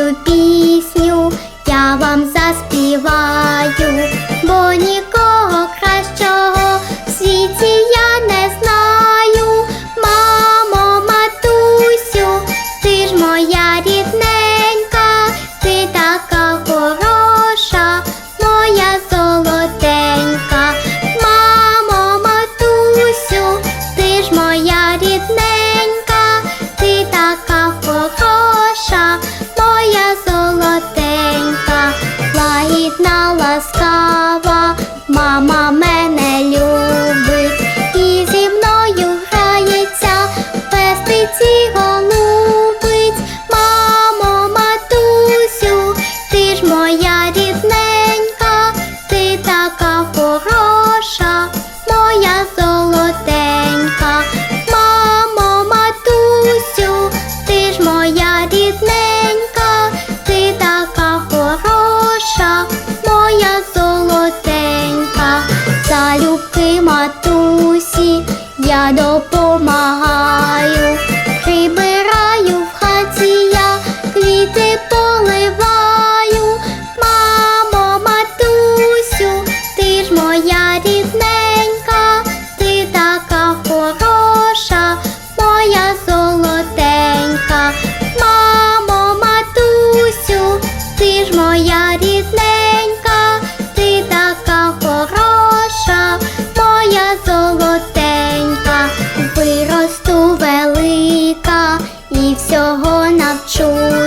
to be залюбки матусі, я допомагаю. всього навчу.